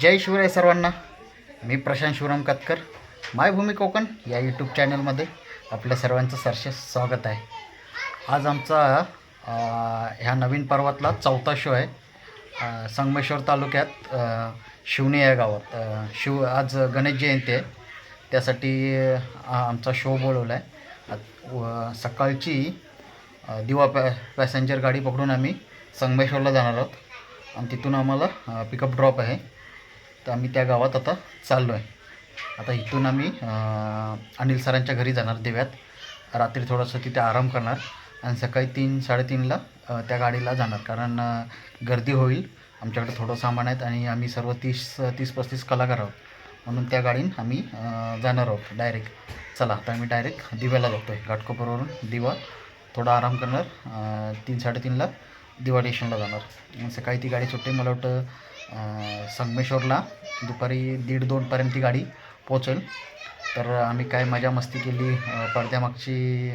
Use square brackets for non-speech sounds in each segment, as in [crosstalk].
जय शिवराय सर्वांना. मी प्रशांत शिवराम कातकर. मायभूमी कोकण या यूट्यूब चॅनलमध्ये आपल्या सर्वांचं सरसे स्वागत आहे. आज आमचा ह्या नवीन पर्वातला चौथा शो आहे. संगमेश्वर तालुक्यात शिवणे या गावात. शिव आज गणेश जयंती आहे. त्यासाठी आमचा शो बोलवला आहे. सकाळची दिवा पॅ पॅसेंजर गाडी पकडून आम्ही संगमेश्वरला जाणार आहोत. आणि तिथून आम्हाला पिकअप ड्रॉप आहे. तर आम्ही त्या गावात आता चाललो आहे आता इथून आम्ही अनिल सरांच्या घरी जाणार देव्यात. रात्री थोडंसं तिथे आराम करणार आणि सकाळी तीन साडेतीनला त्या गाडीला जाणार. कारण गर्दी होईल. आमच्याकडे थोडं सामान आहेत आणि आम्ही सर्व तीस तीस पस्तीस कलाकार आहोत. म्हणून त्या गाडीन आम्ही जाणार आहोत डायरेक्ट. चला आता आम्ही डायरेक्ट दिव्याला जातो आहे घाटकोपरवरून दिवा थोडा आराम करणार. तीन साडेतीनला दिवा स्टेशनला जाणार. सकाळी ती गाडी सुटते. मला वाटतं संगमेश्वरला दुपारी दीड दोनपर्यंत ती गाडी पोचेल तर आम्ही काय मजा मस्ती केली पडद्यामागची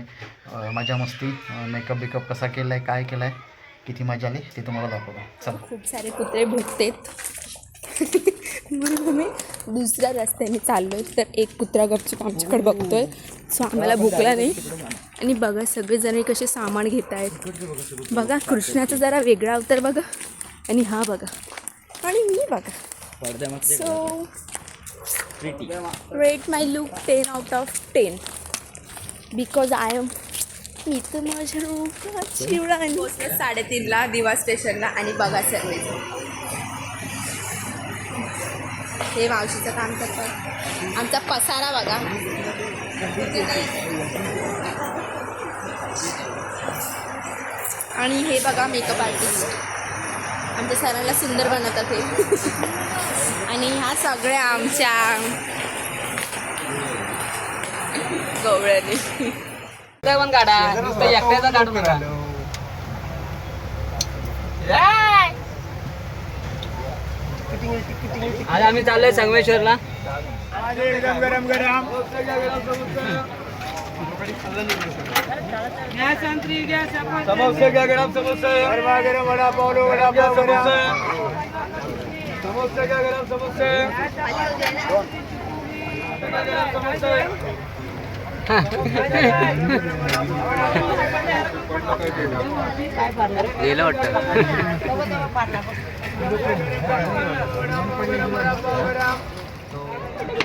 मजा मस्ती मेकअप बिकअप कसा केला आहे काय केलं आहे किती मजा आली ते तुम्हाला दाखवतो. चला. खूप सारे कुत्रे भुकतेत म्हणून आम्ही दुसऱ्या रस्त्याने चाललो आहे तर एक कुत्रा गपचूप आमच्याकडे बघतोय. सो आम्हाला भुकला नाही. आणि बघा सगळेजण कसे सामान घेत आहेत बघा कृष्णाचा जरा वेगळा अवतार बघा. आणि हा बघा. आणि मी बघा. So rate my look ten out of ten because I am मी तर माझ्या रूपात शिवराणी पोचले साडेतीनला दिवा स्टेशनला आणि बघा सर्व हे मावशीचं काम करतात. आमचा पसारा बघा. आणि हे बघा मेकअप आर्टिस्ट आमच्या सरांना सुंदर बनवतात हे. आणि ह्या सगळ्या आमच्या गवळ्याने. पण काढा नुसतं एकट्याचा काढू नका आज आम्ही चाललोय संगमेश्वरला. समोसे घ्या गरम समोसे. गरम वडापाव वडापाव समोसे. समोसे घ्या गरम समोसे. गरम समोसे. गेलं वाटतं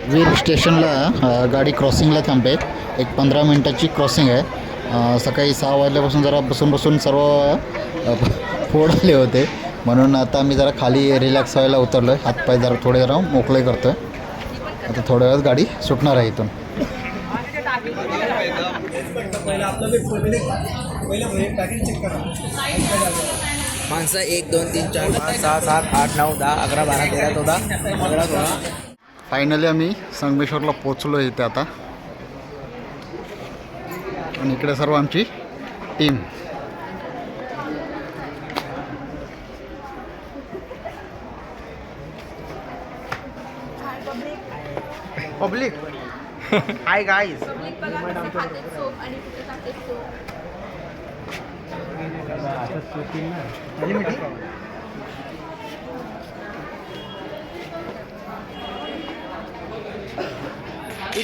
वीर स्टेशनला गाडी क्रॉसिंगला थांबते. एक पंधरा मिनटाची क्रॉसिंग आहे. सकाळी सहा वाजल्यापासून जरा बसून बसून सर्व फोडले फोड आले होते. म्हणून आता मी जरा खाली रिलॅक्स व्हायला उतरलो आहे हातपाय जरा थोडे जरा मोकळे करतो आहे आता थोड्या वेळात गाडी सुटणार आहे इथून. माणसं एक दोन तीन चार पाच सहा सात आठ नऊ दहा अकरा बारा तेरा चौदा अकरा सोळा. फायनली आम्ही संगमेश्वरला पोचलो इथे आता. आणि इकडे सर्व आमची टीम पब्लिक हाय गाईज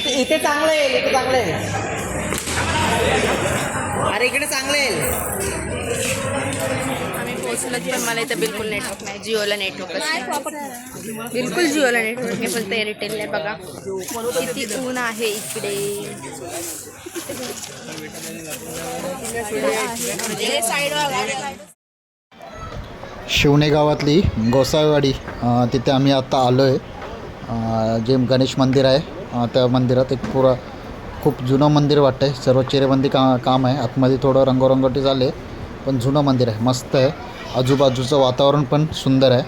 इथे इथे चांगलं येईल इथे चांगलं येईल. अरे इकडे चांगलं येईल. आम्ही पोहोचलो पण मला इथं बिलकुल नेटवर्क नाही. जिओला नेटवर्कच बिलकुल जिओला नेटवर्क नाही फक्त एअरटेल आहे बघा. किती ऊन आहे इकडे. साईड शिवणे गावातली गोसाळवाडी तिथे आम्ही आता आलो आहे जे गणेश मंदिर आहे त्या मंदिरात एक पुरा खूप जुनं मंदिर वाटतं आहे सर्व चिरेबंदी का काम आहे. आतमध्ये थोडं रंगोरंगोटी झाले पण जुनं मंदिर आहे. मस्त आहे. आजूबाजूचं वातावरण पण सुंदर आहे.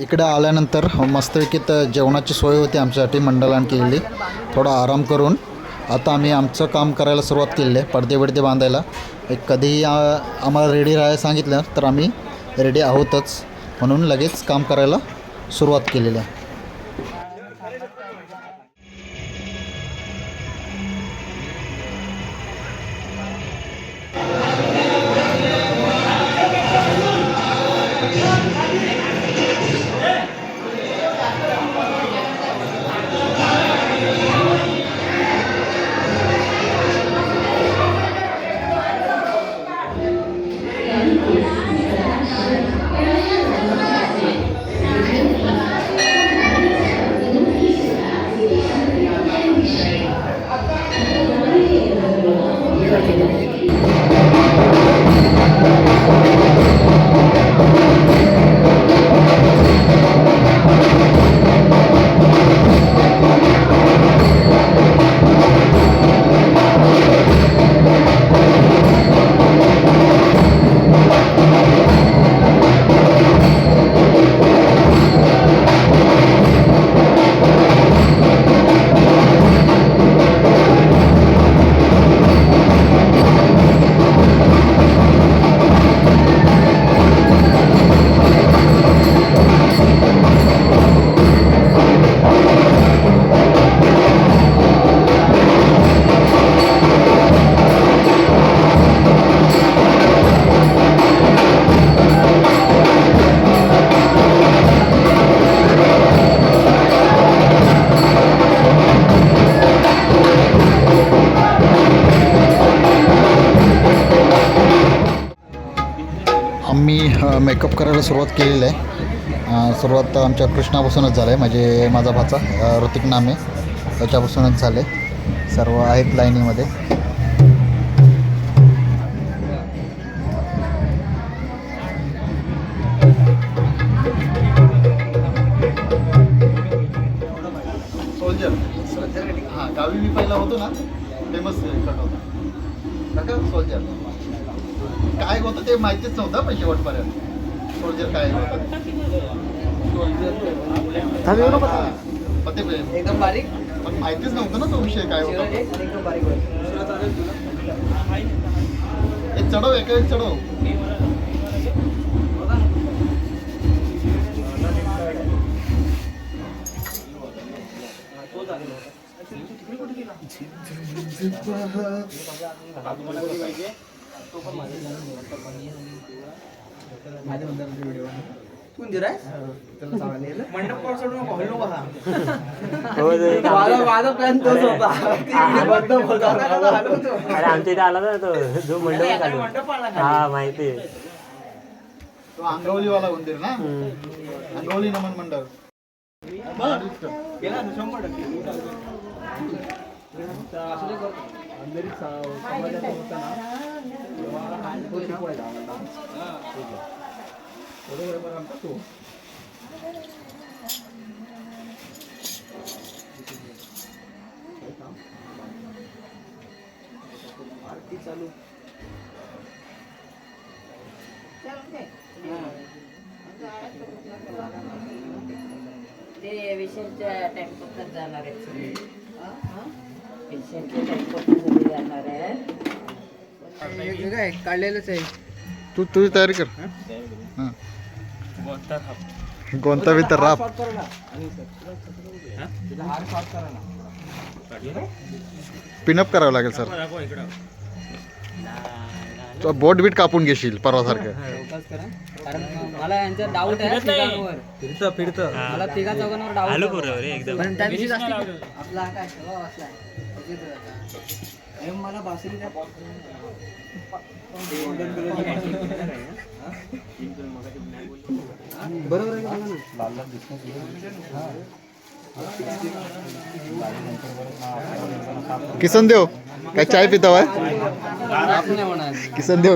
इकडे आल्यानंतर मस्तपैकी तर जेवणाची सोय होती आमच्यासाठी मंडळाने केलेली. थोडा आराम करून. आता आम्ही आमचं काम करायला सुरुवात केलेली आहे पडदे बिडदे बांधायला. एक कधीही आम्हाला रेडी राहायला सांगितलं तर आम्ही रेडी आहोतच. म्हणून लगेच काम करायला सुरुवात केलेली आहे. मेकअप करायला सुरुवात केलेली आहे. सुरुवात आमच्या कृष्णापासूनच झालं आहे. म्हणजे माझा भाचा ऋतिक नामे त्याच्यापासूनच झाले सर्व आहेत लाईनीमध्ये. हां गावी मी पहिला होतो ना फेमस कट होता. सोल्जर काय होतं ते माहितीच नव्हतं पण शेवटपर्यंत. एकदम बारीक. पण माहितीच नव्हतं ना तो विषय काय होता. एकदम बारीक एक चढव एक एक चढव. मंडप कोण सोडून नको हल्लो माझा माझा प्लॅन तोच होता अरे आमच्या इथे आला ना तो जो मंडप काढू मंडप आला हा माहिती तो अंगवलीवाला मंदिर ना अंगवली नमन मंडळ गेला ना शंभर टक्के ते विषयांच्या टेम्पोतच जाणार आहेत विषयांच्या टेम्पोतच जाणार काय काढलेलंच आहे. तू तुझी तयारी कर. हां? कोणता बी तर राप. पिनअप करावं लागेल सर तो बोट बीट कापून घेशील परवासारखं. कारण मला यांचा डाऊट आहे तिघांवर. फिरतं फिरतं. मला तिघा चौघांवर डाऊट आलो बरोबर एकदम. पण त्या दिवशी आपला काय स्वभाव असलाय बघितलं अरे मला बासरी काय बरोबर आहे का बघा ना किसन देव काय चाय पिता आहे आपण नाही म्हणा किसन देव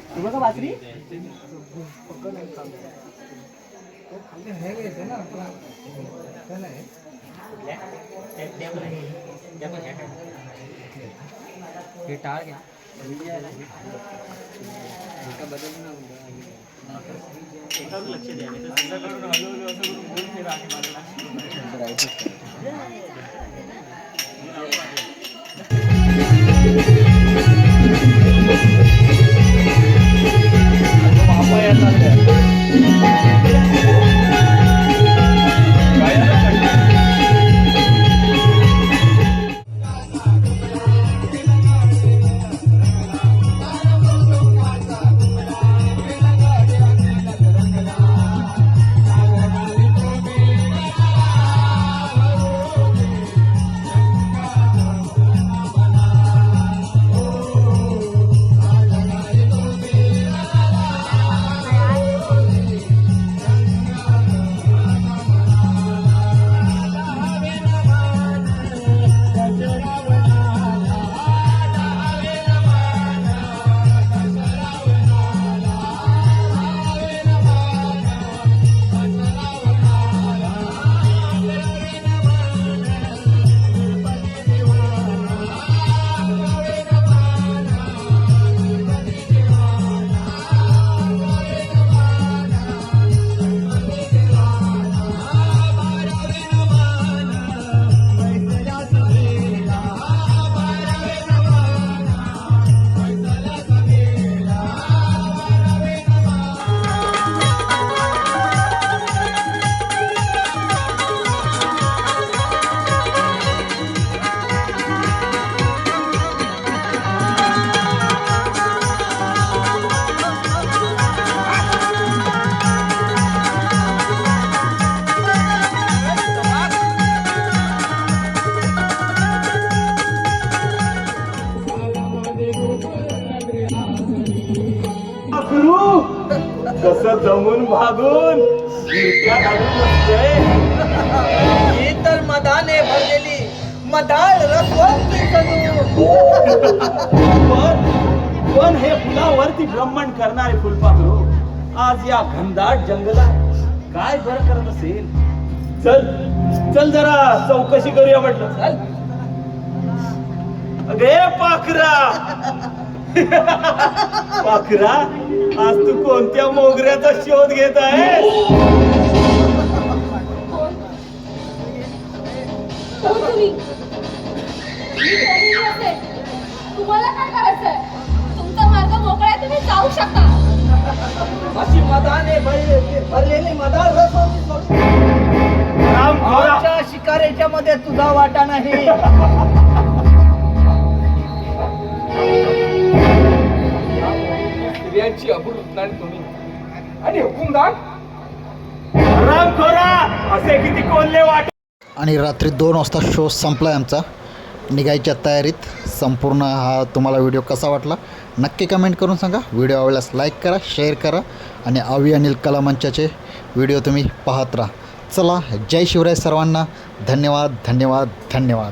[laughs] काय वाटला हे टाळ घ्या एका बदल भागून. ही तर मदाने भरलेली मदाळ रसवंती पण पण हे फुलावरती ब्रह्मण करणारे फुलपाखरू आज या घनदाट जंगलात काय बरं करत असेल? चल चल जरा चौकशी करूया म्हटलं. चल. अगे पाखरा. पाखरा आज तू कोणत्या मोगऱ्याचा शोध घेत आहे हो तुम्ही. मी कोणीही असेल. तुम्हाला काय करायचंय? तुमचा मार्ग मोकळा आहे तुम्ही जाऊ शकता. अशी भरलेली शिकारीच्या मध्ये तुझा वाटा नाही. स्त्रियांची अबूल तुम्ही आणि हुकुमदार राम खोरा! असे किती कोल्हे वाट आणि रात्री दोन वाजता शो संपला आहे आमचा. निघायच्या तयारीत. संपूर्ण हा तुम्हाला व्हिडिओ कसा वाटला? नक्की कमेंट करून सांगा. व्हिडिओ आवडल्यास लाईक करा शेअर करा. आणि आवी अनिल कलामंचाचे व्हिडिओ तुम्ही पाहत राहा. चला जय शिवराय सर्वांना. धन्यवाद धन्यवाद धन्यवाद.